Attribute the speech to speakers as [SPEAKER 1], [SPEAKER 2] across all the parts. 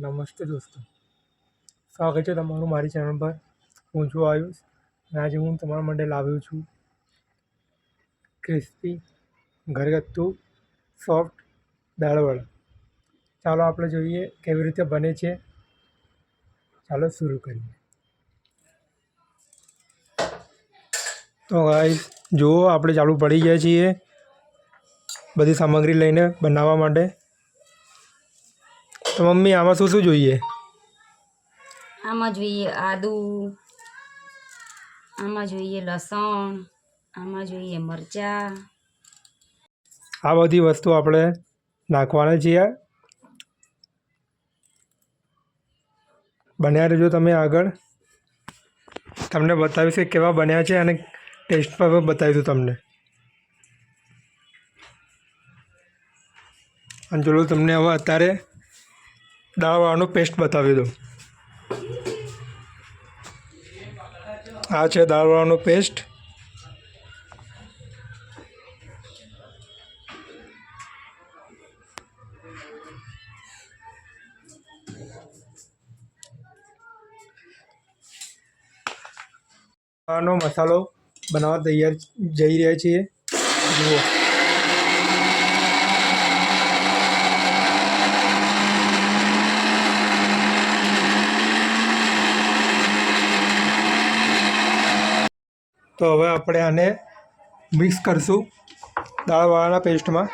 [SPEAKER 1] નમસ્તે દોસ્તો. સ્વાગત છે તમારું મારી ચેનલ પર. હું છું આયુષ અને આજે હું તમારા માટે લાવ્યો છું ક્રિસ્પી ઘરગથ્થુ સોફ્ટ દાળવડા ચાલો આપણે જોઈએ કેવી રીતે બને છે. ચાલો શરૂ કરીએ. તો ગાઈસ જુઓ, આપણે ચાલુ પડી ગયા છીએ. બધી સામગ્રી લઈને બનાવવા માટે. તો મમ્મી આમાં શું શું જોઈએ?
[SPEAKER 2] આમાં જોઈએ આદુ આમાં જોઈએ લસણ આમાં જોઈએ મરચાં.
[SPEAKER 1] આ બધી વસ્તુ આપણે નાખવાના છીએ. બન્યા રહેજો તમે આગળ. તમને બતાવીશ કે કેવા બન્યા છે અને ટેસ્ટ પર બતાવીશું તમને. અને ચલો તમને હવે અત્યારે દાળવાળાનો પેસ્ટ બતાવી દઉં. આ છે દાળવાળાનું પેસ્ટ. મસાલો બનાવવા તૈયાર જઈ રહ્યા છીએ. જુઓ. તો હવે આપણે આને મિક્સ કરશું દાળવાળાના પેસ્ટમાં.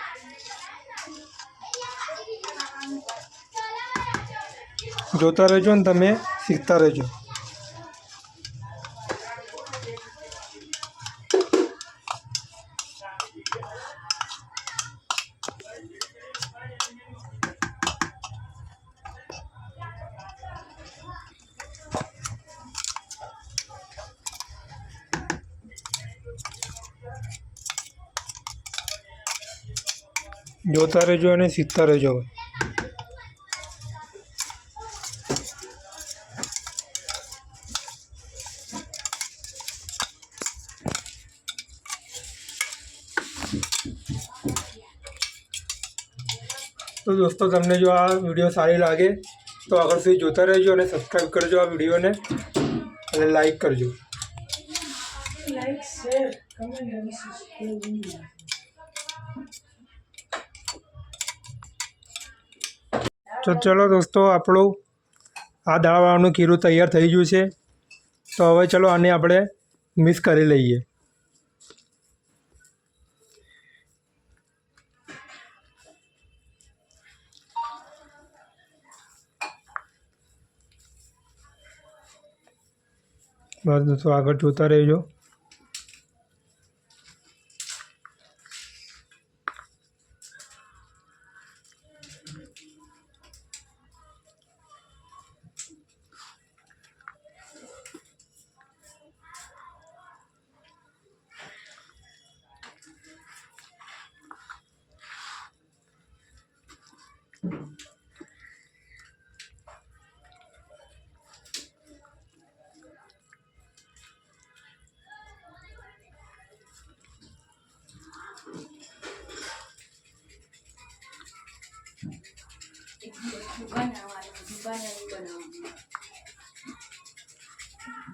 [SPEAKER 1] જોતા રહેજો ને તમે શીખતા રહેજો. જોતા રહેજો અને શીખતા રહેજો હવે. તો દોસ્તો, તમને જો આ વીડિયો સારી લાગે, તો આગળ સુધી જોતા રહેજો અને સબસ્ક્રાઈબ કરજો આ વિડીયોને અને લાઈક કરજો. તો ચલો દોસ્તો, આપણું આ દાળવાળાનું ખીરું તૈયાર થઈ ગયું છે. તો હવે ચલો આને આપણે મિક્સ કરી લઈએ. બસ દોસ્તો, આગળ જોતા રહેજો.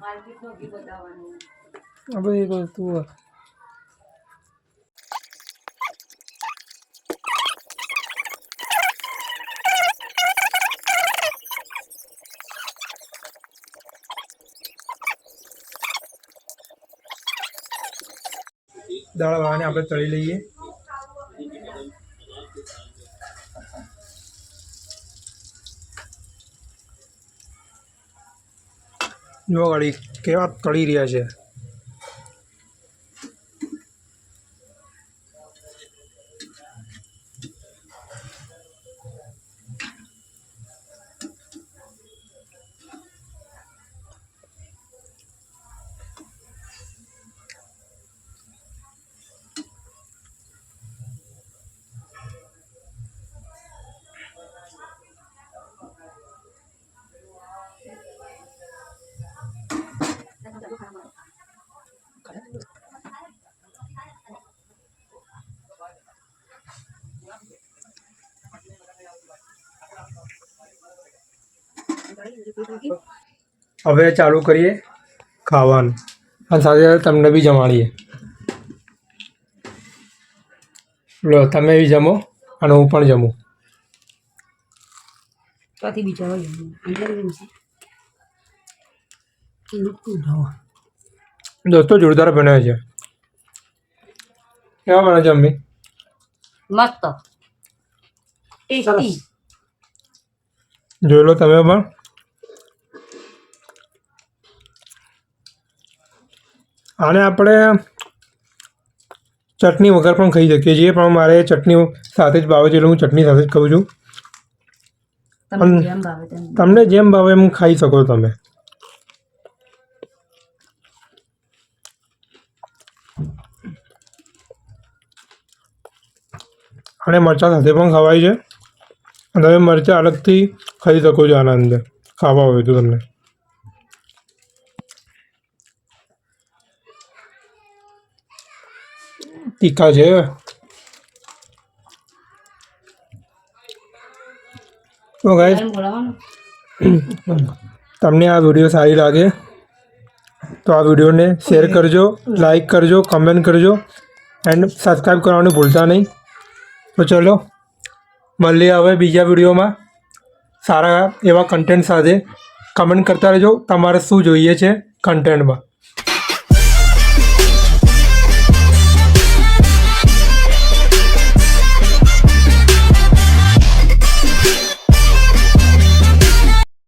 [SPEAKER 2] માર્કેટનો બી બતાવવાનું.
[SPEAKER 1] આ બધી વસ્તુઓ. દાળવાળાને આપણે તળી લઈએ. જો ગાડી કેવા તળી રહ્યા છે. હવે ચાલુ કરીએ ખાવાનું. અને સાથે સાથે તમને બી જમાડીએ. લો, તમે બી જમો અને હું પણ જમું.
[SPEAKER 2] ત્યાંથી બીજા
[SPEAKER 1] દોસ્તો જોરદાર બને છે. કેવા બને છે અમ્મી
[SPEAKER 2] મસ્ત. ટેસ્ટી.
[SPEAKER 1] જોઈ લો તમે પણ. આને આપણે ચટણી વગર પણ ખાઈ શકીએ છીએ પણ મારે ચટણી સાથે જ ભાવે છે એટલે હું ચટણી સાથે જ ખાઉં છું.
[SPEAKER 2] તમને જેમ ભાવે તેમ.
[SPEAKER 1] તમને જેમ ભાવે એમ ખાઈ શકો તમે. અને મરચાં સાથે પણ ખવાય છે. અને તમે મરચાં અલગથી ખાઈ શકો છો આના અંદર. ખાવા હોય તો તમને. તીખા છે. તો ગાઈસ તમને આ વીડિયો સારી લાગે તો આ વિડીયોને શેર કરજો લાઈક કરજો કમેન્ટ કરજો એન્ડ સબસ્ક્રાઈબ કરવાનું ભૂલતા નહીં. તો ચલો મળીએ હવે બીજા વિડીયોમાં. સારા એવા કન્ટેન્ટ સાથે કમેન્ટ કરતા રહેજો. તમારે શું જોઈએ છે કન્ટેન્ટમાં